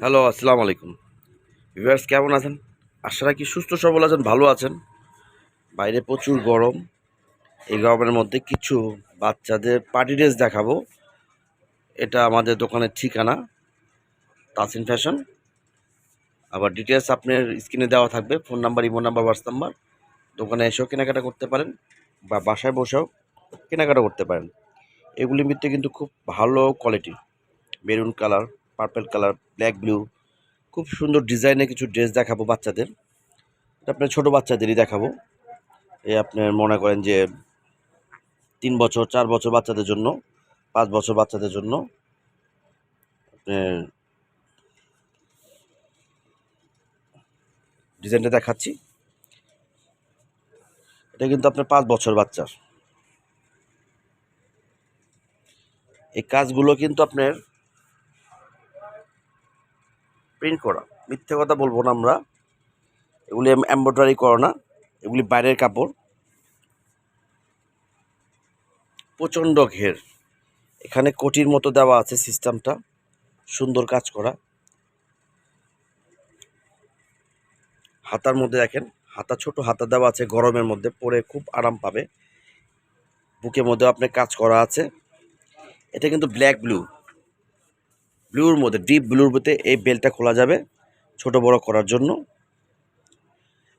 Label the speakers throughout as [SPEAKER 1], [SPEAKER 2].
[SPEAKER 1] Hello, আসসালামু আলাইকুম। Viewers, কেমন আছেন? আশা রাখি সুস্থ, সবল আছেন, ভালো আছেন। বাইরে প্রচুর গরম। এই গরমের মধ্যে কিছু বাচ্চাদের পার্টি ড্রেস দেখাবো। এটা আমাদের দোকানের ঠিকানা, তাসিন ফ্যাশন। আবার ডিটেলস আপনার স্ক্রিনে দেওয়া থাকবে phone number imo number whats number দোকানে এসেও কেনাকাটা করতে পারেন বা বাসায় বসেও কেনাকাটা করতে পারেন। এগুলির মধ্যে কিন্তু খুব ভালো quality maroon colour purple colour black blue খুব সুন্দর ডিজাইনের কিছু ড্রেস দেখাবো বাচ্চাদের। এটা আপনার ছোটো বাচ্চাদেরই দেখাবো। এই আপনার মনে করেন যে তিন বছর, চার বছর বাচ্চাদের জন্য, পাঁচ বছর বাচ্চাদের জন্য। আপনার ডিজাইনটা দেখাচ্ছি। এটা কিন্তু আপনার পাঁচ বছর বাচ্চার। এই কাজগুলো কিন্তু আপনার প্রিন্ট করা। মিথ্যে কথা বলব না আমরা। এগুলি এমব্রয়ডারি করা না। এগুলি বাইরের কাপড়। প্রচণ্ড ঘের। এখানে কোটির মতো দেওয়া আছে সিস্টেমটা। সুন্দর কাজ করা। হাতার মধ্যে দেখেন, হাতা, ছোট হাতা দেওয়া আছে গরমের মধ্যে। পরে খুব আরাম পাবে। বুকের মধ্যে আপনার কাজ করা আছে। এটা কিন্তু ব্ল্যাক ব্লু ব্লুর মধ্যে, ডিপ ব্লুর মধ্যে এই বেলটা খোলা যাবে ছোট বড় করার জন্য।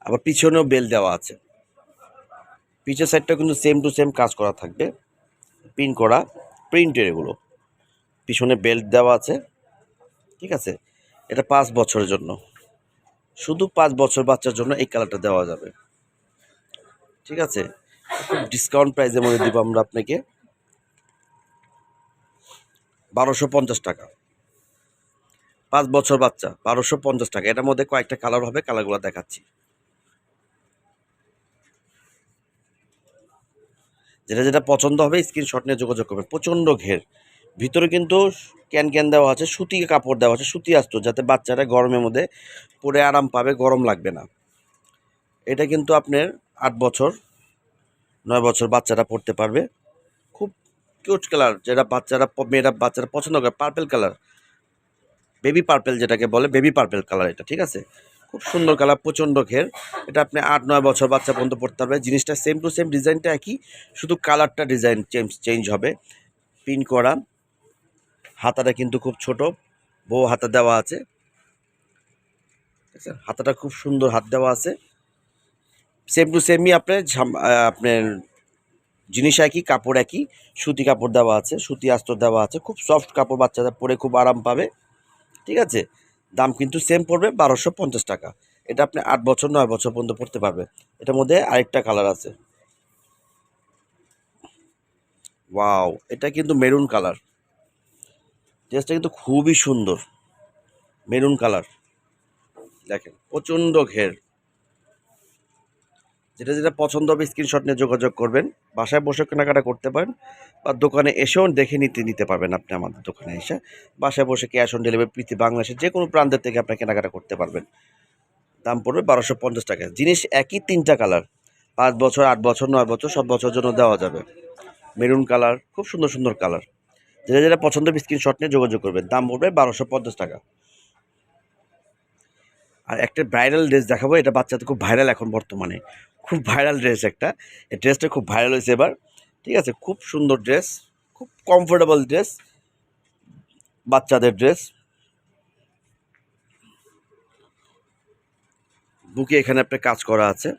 [SPEAKER 1] আবার পিছনেও বেল দেওয়া আছে। পিছের সাইডটা কিন্তু সেম টু সেম কাজ করা থাকবে। পিন করা প্রিন্টের এগুলো। পিছনে বেল্ট দেওয়া আছে। ঠিক আছে? এটা পাঁচ বছরের জন্য। শুধু পাঁচ বছর বাচ্চার জন্য এই কালারটা দেওয়া যাবে। ঠিক আছে? ডিসকাউন্ট প্রাইসের মধ্যে দিব আমরা আপনাকে। বারোশো পঞ্চাশ টাকা। পাঁচ বছর বাচ্চা, বারোশো পঞ্চাশ টাকা। এটার মধ্যে কয়েকটা কালার হবে কালারগুলো দেখাচ্ছি। যেটা যেটা পছন্দ হবে স্ক্রিনশট নিয়ে যোগাযোগ করবে প্রচণ্ড ঘের। ভিতরে কিন্তু ক্যান ক্যান দেওয়া আছে, সুতি কাপড় দেওয়া আছে, সুতি আসতো, যাতে বাচ্চারা গরমের মধ্যে পরে আরাম পাবে, গরম লাগবে না। এটা কিন্তু আপনার আট বছর, নয় বছর বাচ্চারা পড়তে পারবে। খুব কিউট কালার যেটা বাচ্চারা, মেয়েরা বাচ্চারা পছন্দ করে পার্পেল কালার বেবি পার্পেল যেটাকে বলে বেবি পার্পেল কালার এটা, ঠিক আছে? খুব সুন্দর কালার প্রচণ্ড ঘের। এটা আপনি আট, নয় বছর বাচ্চা পর্যন্ত পড়তে পারবে। জিনিসটা সেম টু সেম ডিজাইনটা একই, শুধু কালারটা ডিজাইন চেঞ্জ চেঞ্জ হবে। পিন করা। হাতাটা কিন্তু খুব ছোট। বউ হাতা দেওয়া আছে? হাতাটা খুব সুন্দর হাত দেওয়া আছে। সেম টু সেমই আপনার আপনার জিনিস একই, কাপড় একই। সুতি কাপড় দেওয়া আছে, সুতি আস্তর দেওয়া আছে। খুব সফট কাপড় বাচ্চাদের পরে খুব আরাম পাবে। ঠিক আছে? দাম কিন্তু সেম পড়বে বারোশো পঞ্চাশ টাকা। এটা আপনি আট বছর, নয় বছর পর্যন্ত পড়তে পারবে এটার মধ্যে আরেকটা কালার আছে। ওয়াও এটা কিন্তু মেরুন কালার ড্রেসটা কিন্তু খুবই সুন্দর। মেরুন কালার দেখেন, প্রচণ্ড ঘের। যেটা যেটা পছন্দ হবে স্ক্রিনশট নিয়ে যোগাযোগ করবেন। বাসায় বসে কেনাকাটা করতে পারেন বা দোকানে এসেও দেখে নিতে নিতে পারবেন আপনি আমাদের দোকানে এসে। বাসায় বসে ক্যাশ অন ডেলিভারি প্রীতি বাংলাদেশের যে কোনো প্রান্তের থেকে আপনি কেনাকাটা করতে পারবেন। দাম পড়বে বারোশো পঞ্চাশ টাকা। জিনিস একই তিনটা কালার পাঁচ বছর, আট বছর, নয় বছর, সব বছরের জন্য দেওয়া যাবে। মেরুন কালার খুব সুন্দর সুন্দর কালার যেটা যেটা পছন্দ স্ক্রিনশট নিয়ে যোগাযোগ করবেন। দাম পড়বে বারোশো পঞ্চাশ টাকা। আর একটা ভাইরাল ড্রেস দেখাবো, এটা বাচ্চাদের খুব ভাইরাল এখন বর্তমানে। খুব ভাইরাল ড্রেস একটা। এই ড্রেসটা খুব ভাইরাল হয়েছে এবার। ঠিক আছে? খুব সুন্দর ড্রেস খুব কমফোর্টেবল ড্রেস বাচ্চাদের ড্রেস বুকে এখানে আপনার কাজ করা আছে।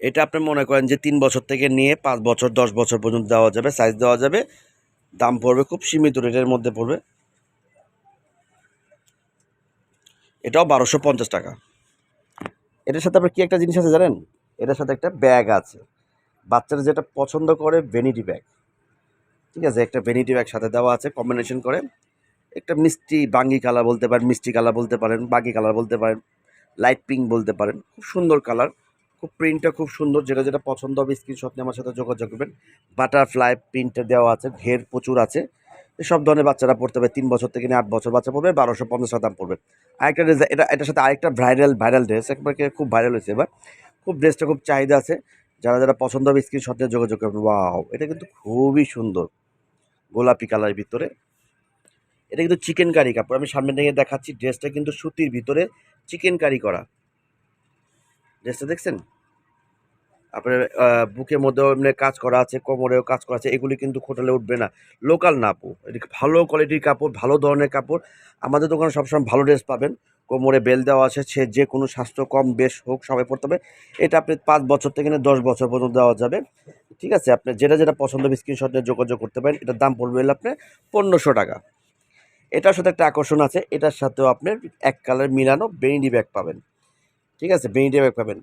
[SPEAKER 1] এটা আপনি মনে করেন যে তিন বছর থেকে নিয়ে পাঁচ বছর, দশ বছর পর্যন্ত দেওয়া যাবে সাইজ দেওয়া যাবে। দাম পড়বে খুব সীমিত রেটের মধ্যে পড়বে। এটাও বারোশো পঞ্চাশ টাকা। এটার সাথে আপনার কি একটা জিনিস আছে জানেন? এটার সাথে একটা ব্যাগ আছে। বাচ্চারা যেটা পছন্দ করে ভ্যানিটি ব্যাগ ঠিক আছে? একটা ভ্যানিটি ব্যাগ সাথে দেওয়া আছে কম্বিনেশন করে। একটা মিষ্টি বাঙ্গি কালার বলতে পারেন, মিষ্টি কালার বলতে পারেন বাঙ্গি কালার বলতে পারেন লাইট পিঙ্ক বলতে পারেন। খুব সুন্দর কালার খুব প্রিন্টটা খুব সুন্দর। যেটা যেটা পছন্দ হবে স্ক্রিনশট নিয়ে আমার সাথে যোগাযোগ করবেন। বাটারফ্লাই প্রিন্টটা দেওয়া আছে, ঘের প্রচুর আছে। সব ধরনের বাচ্চারা পড়তে হবে। তিন বছর থেকে নিয়ে আট বছর বাচ্চা পড়বে, বারোশো পঞ্চাশ টাকা দাম পড়বে। আরেকটা ড্রেস এটা, এটার সাথে আরেকটা ভাইরাল ভাইরাল ড্রেস একবারে খুব ভাইরাল হয়েছে এবার। খুব ড্রেসটা খুব চাহিদা আছে। যারা যারা পছন্দ হবে স্ক্রিনশট নিয়ে যোগাযোগ করবেন। ওয়াও এটা কিন্তু খুবই সুন্দর। গোলাপি কালারের ভিতরে। এটা কিন্তু চিকেন কারি কাপড়। আমি সামনে থেকে দেখাচ্ছি ড্রেসটা কিন্তু সুতির ভিতরে চিকেন কারি। করা ড্রেসটা দেখছেন? আপনার বুকের মধ্যেও এমনি কাজ করা আছে, কোমরেও কাজ করা আছে, এগুলি কিন্তু হোটেলে উঠবে না। লোকাল না আপু ভালো কোয়ালিটির কাপড়, ভালো ধরনের কাপড়। আমাদের দোকানে সবসময় ভালো ড্রেস পাবেন। কোমরে বেল দেওয়া আছে, সে যে কোনো স্বাস্থ্য, কম বেশ হোক, সবাই পড়তে হবে এটা আপনি পাঁচ বছর থেকে নিয়ে দশ বছর পর্যন্ত দেওয়া যাবে। ঠিক আছে, আপনি যেটা যেটা পছন্দ হবে স্ক্রিনশট নিয়ে যোগাযোগ করতে পারেন। এটার দাম পড়বে হলো আপনার পনেরোশো টাকা। এটার সাথে একটা আকর্ষণ আছে, এটার সাথেও আপনার এক কালার মিলানো বেইন্ডি ব্যাগ পাবেন। ঠিক আছে বেইন্ডি ব্যাগ পাবেন।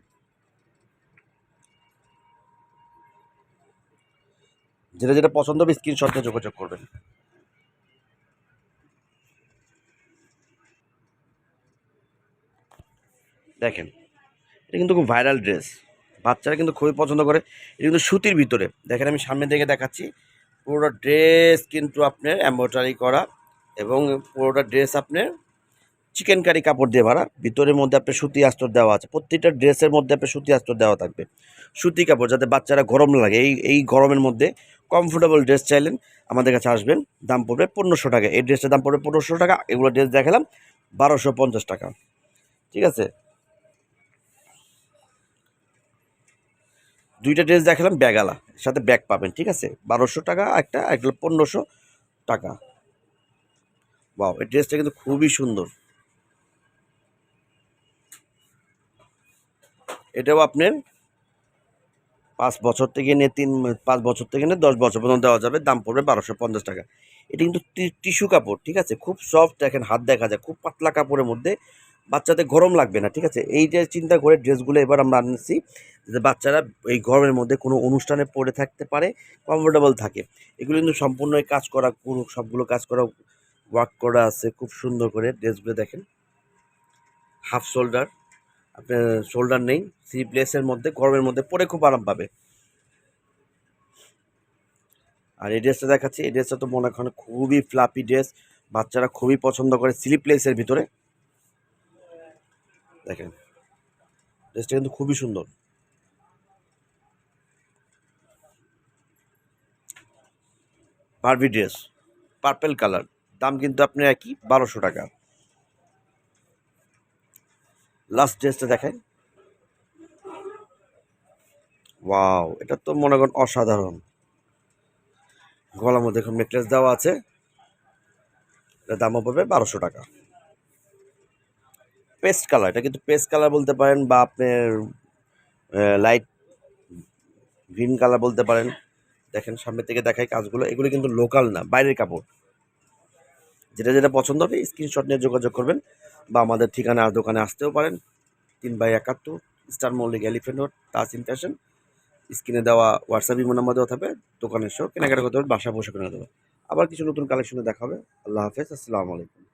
[SPEAKER 1] যেটা যেটা পছন্দ হবে স্ক্রিনশট নিয়ে যোগাযোগ করবেন। দেখেন, এটা কিন্তু খুব ভাইরাল ড্রেস বাচ্চারা কিন্তু খুবই পছন্দ করে। এটা কিন্তু সুতির ভিতরে। দেখেন, আমি সামনে থেকে দেখাচ্ছি। পুরোটা ড্রেস কিন্তু আপনার এম্ব্রয়ডারি করা এবং পুরোটা ড্রেস আপনার চিকেন কারি কাপড় দিয়ে ভরা। ভিতরের মধ্যে আপনার সুতি আস্তর দেওয়া আছে। প্রত্যেকটা ড্রেসের মধ্যে আপনার সুতি আস্তর দেওয়া থাকবে। সুতি কাপড় যাতে বাচ্চারা গরম লাগে। এই এই গরমের মধ্যে কমফোর্টেবল ড্রেস চাইলেন, আমাদের কাছে আসবেন, দাম পড়বে পনেরোশো টাকা। এই ড্রেসটার দাম পড়বে পনেরোশো টাকা, এগুলো ড্রেস দেখালাম, বারোশো পঞ্চাশ টাকা। ঠিক আছে? দুইটা ড্রেস দেখালাম, ব্যাগালা সাথে ব্যাগ পাবেন, ঠিক আছে? বারোশো টাকা একটা একটা পনেরোশো টাকা। বাও এই ড্রেসটা কিন্তু খুবই সুন্দর। এটাও আপনার পাঁচ বছর থেকে নিয়ে তিন, পাঁচ বছর থেকে নিয়ে দশ বছর পর্যন্ত দেওয়া যাবে, দাম পড়বে বারোশো পঞ্চাশ টাকা। এটা কিন্তু টিস্যু কাপড়, ঠিক আছে? খুব সফট দেখেন হাত দেখা যায়, খুব পাতলা কাপড়ের মধ্যে বাচ্চাদের গরম লাগবে না, ঠিক আছে? এই যে চিন্তা করে ড্রেসগুলো এবার আমরা আনছি যে বাচ্চারা এই গরমের মধ্যে কোনো অনুষ্ঠানে পরে থাকতে পারে কমফোর্টেবল থাকে। এগুলো কিন্তু সম্পূর্ণ কাজ করা, পুরো সবগুলো কাজ করা ওয়ার্ক করা আছে, খুব সুন্দর করে, ড্রেসগুলো দেখেন। হাফ শোল্ডার আপনার শোল্ডার নেই স্লিপলেসের মধ্যে, গরমের মধ্যে পরে খুব আরাম পাবে। আর এই ড্রেসটা দেখাচ্ছি, এই ড্রেসটা তো মনে করেন খুবই ফ্লাপি ড্রেস বাচ্চারা খুবই পছন্দ করে স্লিপলেসের ভিতরে। দেখেন ড্রেসটা কিন্তু খুবই সুন্দর। বারবি ড্রেস পার্পেল কালার দাম কিন্তু আপনার একই, বারোশো টাকা। লাস্ট ড্রেসটা দেখেন। ওয়াও এটা তো মনে করেন অসাধারণ। গলার মধ্যে এখন নেকলেস দেওয়া আছে। এটার দামও পড়বে বারোশো টাকা। পেস্ট কালার এটা কিন্তু পেস্ট কালার বলতে পারেন বা আপনার লাইট গ্রিন কালার বলতে পারেন। দেখেন, সামনে থেকে দেখায় কাজগুলো। এগুলো কিন্তু লোকাল না, বাইরের কাপড়। যেটা যেটা পছন্দ হবে স্ক্রিনশট নিয়ে যোগাযোগ করবেন। বা আমাদের ঠিকানা দোকানে আসতেও পারেন। তিন বাই একাত্তর, star Mallick elephant road Tasin fashion স্ক্রিনে দেওয়া হোয়াটসঅ্যাপ ইমো নাম্বার দেওয়া থাকবে, দোকানের সহ কেনাকাটা করতে হবে বাসা বসে কেনা দেবে আবার কিছু নতুন কালেকশনে দেখাবে আল্লাহ হাফেজ, আসসালামু আলাইকুম।